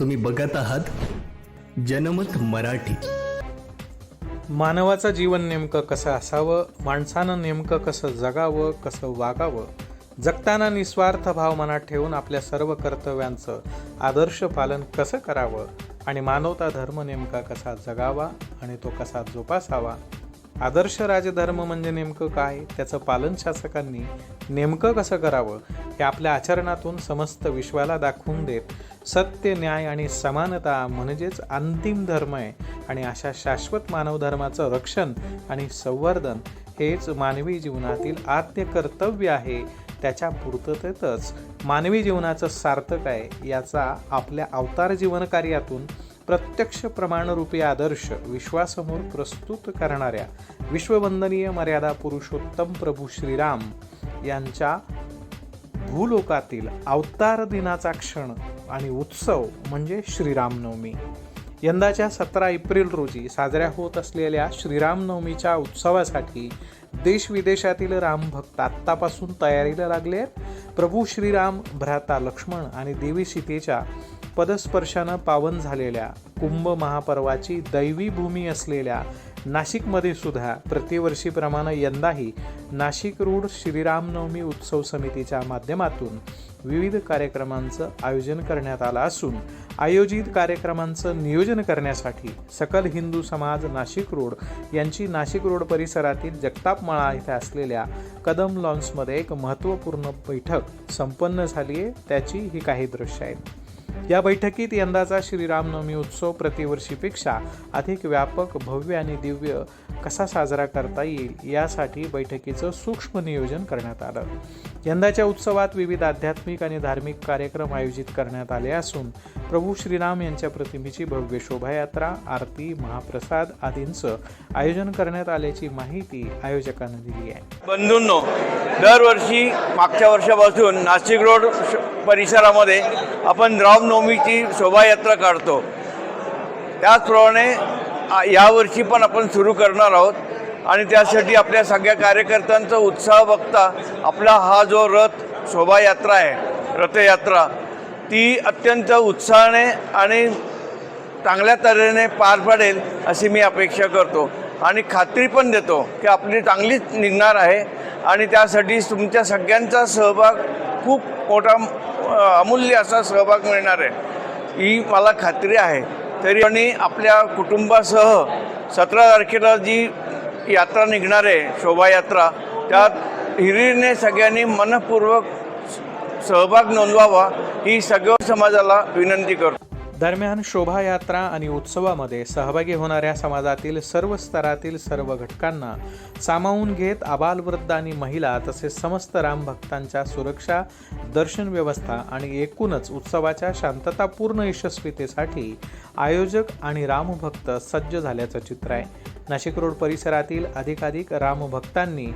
तुम्ही बघत आहात जनमत मराठी. मानवाचं जीवन नेमकं कसं असावं? माणसानं नेमकं कसं जगावं? कसं वागावं? जगताना निस्वार्थ भाव मनात ठेवून आपल्या सर्व कर्तव्यांचं आदर्श पालन कसं करावं? आणि मानवता धर्म नेमका कसा जगावा आणि तो कसा जोपासावा? आदर्श राजधर्म म्हणजे नेमकं काय? त्याचं पालन शासकांनी नेमकं कसं करावं? हे आपल्या आचरणातून समस्त विश्वाला दाखवून देत सत्य न्याय आणि समानता म्हणजेच अंतिम धर्म आहे. आणि अशा शाश्वत मानवधर्माचं रक्षण आणि संवर्धन हेच मानवी जीवनातील आद्य कर्तव्य आहे. त्याच्या पूर्ततेतच मानवी जीवनाचं सार्थक आहे. याचा आपल्या अवतार जीवनकार्यातून प्रत्यक्ष प्रमाणरूपी आदर्श विश्वासमोर प्रस्तुत करणाऱ्या विश्ववंदनीय मर्यादा पुरुषोत्तम प्रभू श्रीराम यांच्या भूलोकातील अवतार दिनाचा क्षण आणि उत्सव म्हणजे श्रीरामनवमी. यंदाच्या सतरा एप्रिल रोजी साजऱ्या होत असलेल्या श्रीरामनवमीच्या उत्सवासाठी देश विदेशातील रामभक्त आत्तापासून तयारीला लागले आहेत. प्रभू श्रीराम भ्राता लक्ष्मण आणि देवी सीतेच्या पदस्पर्शानं पावन झालेल्या कुंभ महापर्वाची दैवी भूमी असलेल्या नाशिकमध्ये सुद्धा प्रतिवर्षीप्रमाणे यंदाही नाशिक रोड श्रीरामनवमी उत्सव समितीच्या माध्यमातून विविध कार्यक्रमांचं आयोजन करण्यात आलं असून आयोजित कार्यक्रमांचं नियोजन करण्यासाठी सकल हिंदू समाज नाशिक रोड यांची नाशिक रोड परिसरातील जगतापमाळा इथे असलेल्या कदम लॉन्समध्ये एक महत्त्वपूर्ण बैठक संपन्न झाली आहे. त्याची ही काही दृश्य आहेत. या बैठकीत यंदाचा श्रीरामनवमी उत्सव प्रतिवर्षीपेक्षा अधिक व्यापक भव्य आणि दिव्य कसा साजरा करता येईल यासाठी बैठकीचं सूक्ष्म नियोजन करण्यात आलं. यंदाच्या उत्सवात विविध आध्यात्मिक आणि धार्मिक कार्यक्रम आयोजित करण्यात आले असून प्रभू श्रीराम यांच्या प्रतिमेची भव्य शोभायात्रा आरती महाप्रसाद आदींचं आयोजन करण्यात आल्याची माहिती आयोजकांनी दिली आहे. बंधूंनो दरवर्षी मागच्या वर्षापासून नाशिक रोड श- परिसरामध्ये आपण रामनवमीची शोभायात्रा काढतो. त्याचप्रमाणे यावर्षी पण आपण सुरू करणार आहोत आणि त्यासाठी आपल्या सगळ्या कार्यकर्त्यांचा उत्साह बघता आपला हा जो रथ शोभायात्रा आहे रथयात्रा ती अत्यंत उत्साहाने आणि चांगल्या तऱ्हेने पार पडेल अशी मी अपेक्षा करतो. आणि खात्री पण देतो की आपली चांगलीच निघणार आहे. आणि त्यासाठी तुमच्या सगळ्यांचा सहभाग खूप मोठा अमूल्य असा सहभाग मिळणार आहे. ही मला खात्री आहे. तरी आणि आपल्या कुटुंबासह सतरा तारखेला जी यात्रा निघणार आहे शोभायात्रा त्यात हिरीने सगळ्यांनी मनपूर्वक सहभाग नोंदवावा ही सगळ्या समाजाला विनंती करतो. दरम्यान शोभायात्रा आणि उत्सवामध्ये सहभागी होणाऱ्या समाजातील सर्व स्तरातील सर्व घटकांना सामावून घेत आबालवृद्ध आणि महिला तसेच समस्त रामभक्तांच्या सुरक्षा दर्शन व्यवस्था आणि एकूणच उत्सवाच्या शांततापूर्ण यशस्वीतेसाठी आयोजक आणि रामभक्त सज्ज झाल्याचं चित्र आहे. नाशिक रोड परिसरातील अधिकाधिक रामभक्तांनी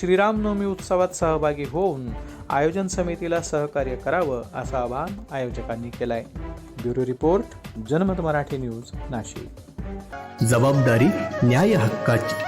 श्रीरामनवमी उत्सवात सहभागी होऊन आयोजन समितीला सहकार्य करावं असं आवाहन आयोजकांनी केलं आहे ब्युरो रिपोर्ट जनमत मराठी न्यूज नाशिक. जबाबदारी न्याय हक्काची